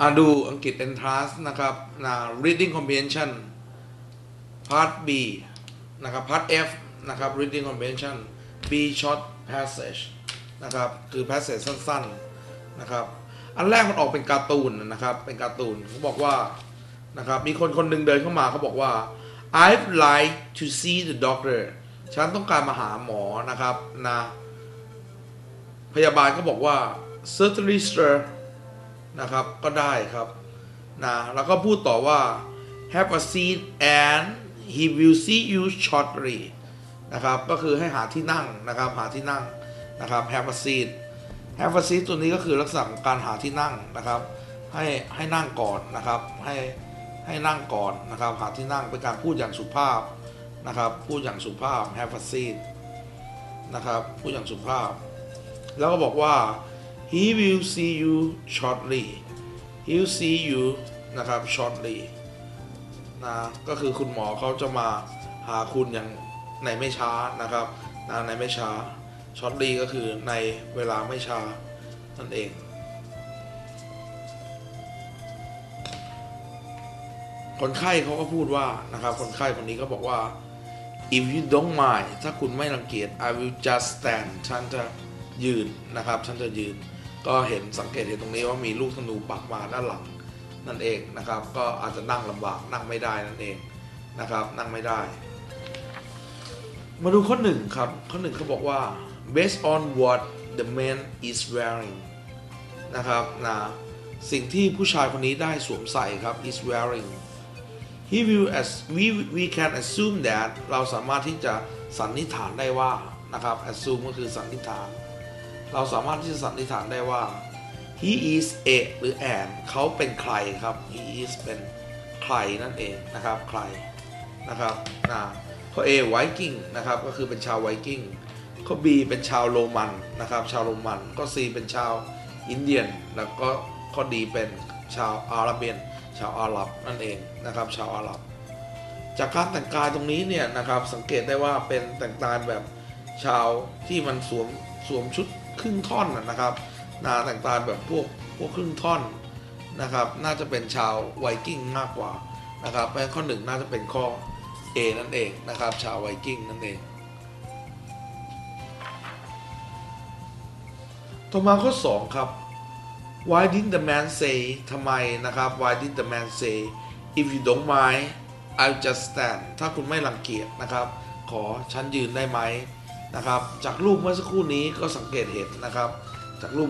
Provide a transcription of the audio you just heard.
อ่าดูอังกฤษ entrance นะครับนะ reading comprehension part B นะครับ part F นะครับ reading comprehension B short passage นะครับคือ passage สั้นๆนะครับอันแรกมันออกเป็นการ์ตูนนะครับเป็นการ์ตูนเขาบอกว่านะครับมีคนคนหนึ่งเดินเข้ามาเขาบอกว่า I'd like to see the doctor ฉันต้องการมาหาหมอนะครับนะพยาบาลก็บอกว่า certainly sir นะครับก็ได้ครับนะแล้วก็พูดต่อว่า have a seat and he will see you shortly นะครับก็คือให้หาที่นั่งนะครับหาที่นั่งนะครับ have a seat have a seat ตัวนี้ก็คือลักษณะของการหาที่นั่งนะครับ ให้ให้นั่งก่อนนะครับให้ให้นั่งก่อนนะครับ หาที่นั่งเป็นการพูดอย่างสุภาพนะครับ พูดอย่างสุภาพ have a seat นะครับ พูดอย่างสุภาพ แล้วก็บอกว่า he will see you shortly he will see you นะครับ shortly นะก็คือคุณหมอเขาจะมาหาคุณอย่างในไม่ช้านะครับนะในไม่ช้า shortly ก็คือในเวลาไม่ช้านั่นเองคนไข้เขาก็พูดว่านะครับ คนไข้คนนี้ก็บอกว่า if you don't mind ถ้าคุณไม่รังเกียจ I will just stand ฉันจะยืนนะครับ ฉันจะยืน ก็เห็นสังเกตเห็นตรงนี้ว่ามีลูกธนูปักมาด้านหลังนั่นเองนะครับ ก็อาจจะนั่งลำบากนั่งไม่ได้นั่นเองนะครับ นั่งไม่ได้ มาดูข้อหนึ่งครับ ข้อหนึ่งเขาบอกว่า based on what the man is wearing นะครับนะสิ่งที่ผู้ชายคนนี้ได้สวมใส่ครับ is wearing he will as we we can assume that เราสามารถที่จะสันนิษฐานได้ว่านะครับ assume ก็คือสันนิษฐาน เราสามารถที่จะสันนิษฐานได้ว่า he is a หรือ an เขาเป็นใครครับ he is เป็นใครนั่นเองนะครับใครนะครับนะข้อ A ไวกิ้งนะครับก็คือเป็นชาวไวกิ้งข้อ B เป็นชาวโรมันนะครับชาวโรมันข้อ C เป็นชาวอินเดียน แล้วก็ข้อ D เป็นชาวอาหรับเบียนชาวอาหรับนั่นเองนะครับชาวอาหรับ จากการแต่งกายตรงนี้เนี่ยนะครับสังเกตได้ว่าเป็นแต่งกายแบบ ชาวที่มันสวมสวมชุดครึ่งท่อนนะนะครับนาแต่งกาแบบพวกพวกครึ่งท่อนนะครับ น่าจะเป็นชาวไวกิ้งมากกว่านะครับเพราะข้อหนึ่งน่าจะเป็นข้อ A นั่นเองนะครับ ชาวไวกิ้งนั่นเอง ต่อมาข้อ 2 ครับ why didn't the man say ทำไมนะครับ why did the man say if you don't mind I'll just stand ถ้าคุณไม่รังเกียจนะครับ ขอฉันยืนได้ไหม นะครับ จากรูปเมื่อสักครู่นี้ก็สังเกตเห็นนะครับ จากรูป